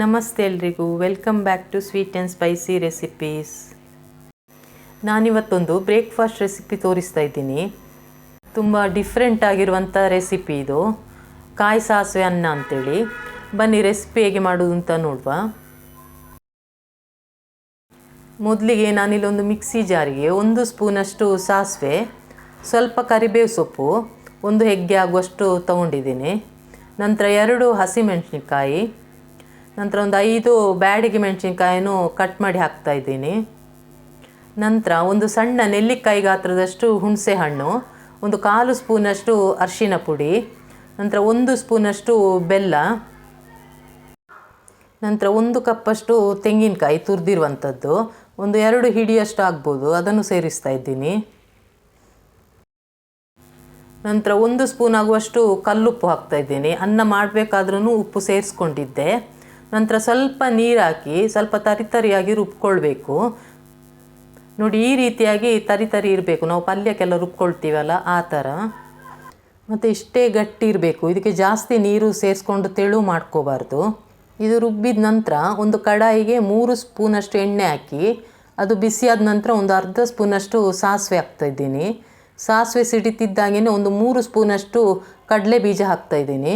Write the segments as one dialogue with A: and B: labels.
A: ನಮಸ್ತೆ ಎಲ್ರಿಗೂ. Welcome back to sweet and spicy recipes ನಾನಿವತ್ತೊಂದು breakfast recipe ತೋರಿಸ್ತಾ ಇದ್ದೀನಿ. ತುಂಬ ಡಿಫ್ರೆಂಟ್ ಆಗಿರುವಂಥ ರೆಸಿಪಿ ಇದು. ಕಾಯಿ ಸಾಸಿವೆ ಅನ್ನ ಅಂತೇಳಿ. ಬನ್ನಿ ರೆಸಿಪಿ ಹೇಗೆ ಮಾಡೋದು ಅಂತ ನೋಡುವ. ಮೊದಲಿಗೆ ನಾನಿಲ್ಲೊಂದು ಮಿಕ್ಸಿ ಜಾರಿಗೆ ಒಂದು ಸ್ಪೂನಷ್ಟು ಸಾಸಿವೆ, ಸ್ವಲ್ಪ ಕರಿಬೇವು ಸೊಪ್ಪು, ಒಂದು ಹೆಗ್ಗೆ ಆಗುವಷ್ಟು ತಗೊಂಡಿದ್ದೀನಿ. ನಂತರ ಎರಡು ಹಸಿಮೆಣಸಿನ್ಕಾಯಿ ನಂತರ ಒಂದು ಐದು ಬ್ಯಾಡಿಗೆ ಮೆಣಸಿನ್ಕಾಯಿನೂ ಕಟ್ ಮಾಡಿ ಹಾಕ್ತಾ ಇದ್ದೀನಿ. ನಂತರ ಒಂದು ಸಣ್ಣ ನೆಲ್ಲಿಕಾಯಿ ಗಾತ್ರದಷ್ಟು ಹುಣಸೆ ಹಣ್ಣು, ಒಂದು ಕಾಲು ಸ್ಪೂನಷ್ಟು ಅರಿಶಿನ ಪುಡಿ, ನಂತರ ಒಂದು ಸ್ಪೂನಷ್ಟು ಬೆಲ್ಲ, ನಂತರ ಒಂದು ಕಪ್ಪಷ್ಟು ತೆಂಗಿನಕಾಯಿ ತುರಿದಿರುವಂಥದ್ದು, ಒಂದು ಎರಡು ಹಿಡಿಯಷ್ಟು ಆಗ್ಬೋದು, ಅದನ್ನು ಸೇರಿಸ್ತಾ ಇದ್ದೀನಿ. ನಂತರ ಒಂದು ಸ್ಪೂನ್ ಆಗುವಷ್ಟು ಕಲ್ಲುಪ್ಪು ಹಾಕ್ತಾ ಇದ್ದೀನಿ. ಅನ್ನ ಮಾಡಬೇಕಾದ್ರೂ ಉಪ್ಪು ಸೇರಿಸ್ಕೊಂಡಿದ್ದೆ. ನಂತರ ಸ್ವಲ್ಪ ನೀರು ಹಾಕಿ ಸ್ವಲ್ಪ ತರಿತರಿಯಾಗಿ ರುಬ್ಕೊಳ್ಬೇಕು. ನೋಡಿ, ಈ ರೀತಿಯಾಗಿ ತರಿತರಿ ಇರಬೇಕು. ನಾವು ಪಲ್ಯಕ್ಕೆಲ್ಲ ರುಬ್ಕೊಳ್ತೀವಲ್ಲ, ಆ ಥರ. ಮತ್ತು ಇಷ್ಟೇ ಗಟ್ಟಿ ಇರಬೇಕು. ಇದಕ್ಕೆ ಜಾಸ್ತಿ ನೀರು ಸೇರಿಸ್ಕೊಂಡು ತೆಳು ಮಾಡ್ಕೋಬಾರ್ದು. ಇದು ರುಬ್ಬಿದ ನಂತರ ಒಂದು ಕಡಾಯಿಗೆ ಮೂರು ಸ್ಪೂನಷ್ಟು ಎಣ್ಣೆ ಹಾಕಿ, ಅದು ಬಿಸಿಯಾದ ನಂತರ ಒಂದು ಅರ್ಧ ಸ್ಪೂನಷ್ಟು ಸಾಸಿವೆ ಹಾಕ್ತಾಯಿದ್ದೀನಿ ಸಾಸಿವೆ ಸಿಡಿತಿದ್ದಾಗೇ ಒಂದು ಮೂರು ಸ್ಪೂನಷ್ಟು ಕಡಲೆ ಬೀಜ ಹಾಕ್ತಾಯಿದ್ದೀನಿ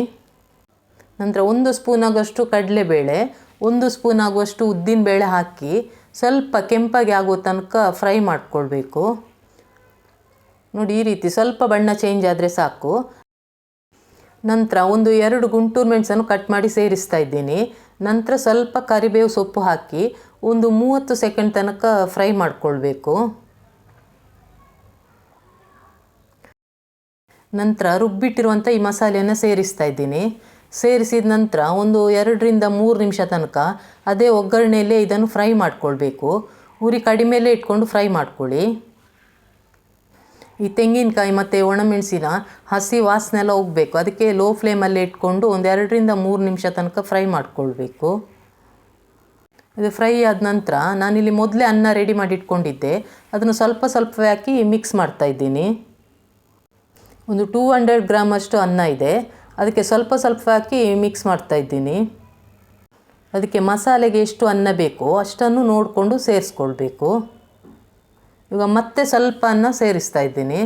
A: ನಂತರ ಒಂದು ಸ್ಪೂನ್ ಆಗುವಷ್ಟು ಕಡಲೆಬೇಳೆ, ಒಂದು ಸ್ಪೂನ್ ಆಗುವಷ್ಟು ಉದ್ದಿನಬೇಳೆ ಹಾಕಿ ಸ್ವಲ್ಪ ಕೆಂಪಾಗಿ ಆಗೋ ತನಕ ಫ್ರೈ ಮಾಡಿಕೊಳ್ಬೇಕು. ನೋಡಿ, ಈ ರೀತಿ ಸ್ವಲ್ಪ ಬಣ್ಣ ಚೇಂಜ್ ಆದರೆ ಸಾಕು. ನಂತರ ಒಂದು ಎರಡು ಗುಂಟೂರು ಮೆಣಸನ್ನು ಕಟ್ ಮಾಡಿ ಸೇರಿಸ್ತಾ ಇದ್ದೀನಿ. ನಂತರ ಸ್ವಲ್ಪ ಕರಿಬೇವು ಸೊಪ್ಪು ಹಾಕಿ ಒಂದು ಮೂವತ್ತು ಸೆಕೆಂಡ್ ತನಕ ಫ್ರೈ ಮಾಡಿಕೊಳ್ಬೇಕು. ನಂತರ ರುಬ್ಬಿಟ್ಟಿರುವಂಥ ಈ ಮಸಾಲೆಯನ್ನು ಸೇರಿಸ್ತಾ ಇದ್ದೀನಿ. ಸೇರಿಸಿದ ನಂತರ ಒಂದು ಎರಡರಿಂದ ಮೂರು ನಿಮಿಷ ತನಕ ಅದೇ ಒಗ್ಗರಣೆಯಲ್ಲೇ ಇದನ್ನು ಫ್ರೈ ಮಾಡ್ಕೊಳ್ಬೇಕು. ಉರಿ ಕಡಿಮೆಯಲ್ಲೇ ಇಟ್ಕೊಂಡು ಫ್ರೈ ಮಾಡ್ಕೊಳ್ಳಿ. ಈ ತೆಂಗಿನಕಾಯಿ ಮತ್ತು ಒಣಮೆಣಸಿನ ಹಸಿ ವಾಸನೆ ಎಲ್ಲ ಹೋಗಬೇಕು. ಅದಕ್ಕೆ ಲೋ ಫ್ಲೇಮಲ್ಲೇ ಇಟ್ಕೊಂಡು ಒಂದು ಎರಡರಿಂದ ಮೂರು ನಿಮಿಷ ತನಕ ಫ್ರೈ ಮಾಡ್ಕೊಳ್ಬೇಕು. ಇದು ಫ್ರೈ ಆದ ನಂತರ ನಾನಿಲ್ಲಿ ಮೊದಲೇ ಅನ್ನ ರೆಡಿ ಮಾಡಿ ಇಟ್ಕೊಂಡಿದ್ದೆ. ಅದನ್ನು ಸ್ವಲ್ಪ ಸ್ವಲ್ಪ ಹಾಕಿ ಮಿಕ್ಸ್ ಮಾಡ್ತಾ ಇದ್ದೀನಿ. ಒಂದು ಟೂ ಹಂಡ್ರೆಡ್ ಗ್ರಾಮಷ್ಟು ಅನ್ನ ಇದೆ. ಅದಕ್ಕೆ ಸ್ವಲ್ಪ ಸ್ವಲ್ಪ ಹಾಕಿ ಮಿಕ್ಸ್ ಮಾಡ್ತಾ ಇದ್ದೀನಿ. ಅದಕ್ಕೆ ಮಸಾಲೆಗೆ ಎಷ್ಟು ಅನ್ನ ಬೇಕೋ ಅಷ್ಟನ್ನು ನೋಡಿಕೊಂಡು ಸೇರಿಸ್ಕೊಳ್ಬೇಕು. ಇವಾಗ ಮತ್ತೆ ಸ್ವಲ್ಪ ಅನ್ನ ಸೇರಿಸ್ತಾ ಇದ್ದೀನಿ.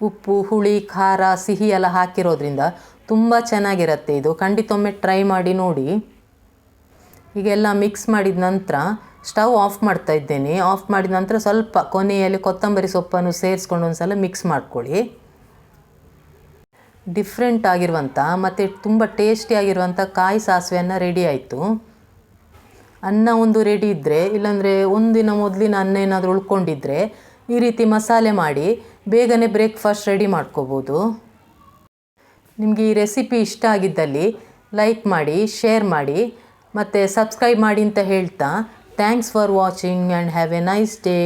A: ಉಪ್ಪು, ಹುಳಿ, ಖಾರ, ಸಿಹಿ ಎಲ್ಲ ಹಾಕಿರೋದ್ರಿಂದ ತುಂಬ ಚೆನ್ನಾಗಿರುತ್ತೆ ಇದು. ಖಂಡಿತೊಮ್ಮೆ ಟ್ರೈ ಮಾಡಿ ನೋಡಿ. ಹೀಗೆಲ್ಲ ಮಿಕ್ಸ್ ಮಾಡಿದ ನಂತರ ಸ್ಟವ್ ಆಫ್ ಮಾಡ್ತಾ ಇದ್ದೇನೆ. ಆಫ್ ಮಾಡಿದ ನಂತರ ಸ್ವಲ್ಪ ಕೊನೆಯಲ್ಲಿ ಕೊತ್ತಂಬರಿ ಸೊಪ್ಪನ್ನು ಸೇರಿಸ್ಕೊಂಡು ಒಂದು ಸಲ ಮಿಕ್ಸ್ ಮಾಡ್ಕೊಳ್ಳಿ. ಡಿಫ್ರೆಂಟ್ ಆಗಿರುವಂಥ ಮತ್ತು ತುಂಬ ಟೇಸ್ಟಿಯಾಗಿರುವಂಥ ಕಾಯಿ ಸಾಸಿವೆಯನ್ನು ರೆಡಿ ಆಯಿತು. ಅನ್ನ ಒಂದು ರೆಡಿ ಇದ್ದರೆ ಇಲ್ಲಾಂದರೆ ಒಂದಿನ ಮೊದಲಿನ ಅನ್ನ ಏನಾದರೂ ಉಳ್ಕೊಂಡಿದ್ರೆ ಈ ರೀತಿ ಮಸಾಲೆ ಮಾಡಿ ಬೇಗನೆ ಬ್ರೇಕ್ಫಾಸ್ಟ್ ರೆಡಿ ಮಾಡ್ಕೋಬೋದು. ನಿಮಗೆ ಈ ರೆಸಿಪಿ ಇಷ್ಟ ಆಗಿದ್ದಲ್ಲಿ ಲೈಕ್ ಮಾಡಿ ಶೇರ್ ಮಾಡಿ, ಮತ್ತು ಸಬ್ಸ್ಕ್ರೈಬ್ ಮಾಡಿ ಅಂತ ಹೇಳ್ತಾ thanks for watching and have a nice day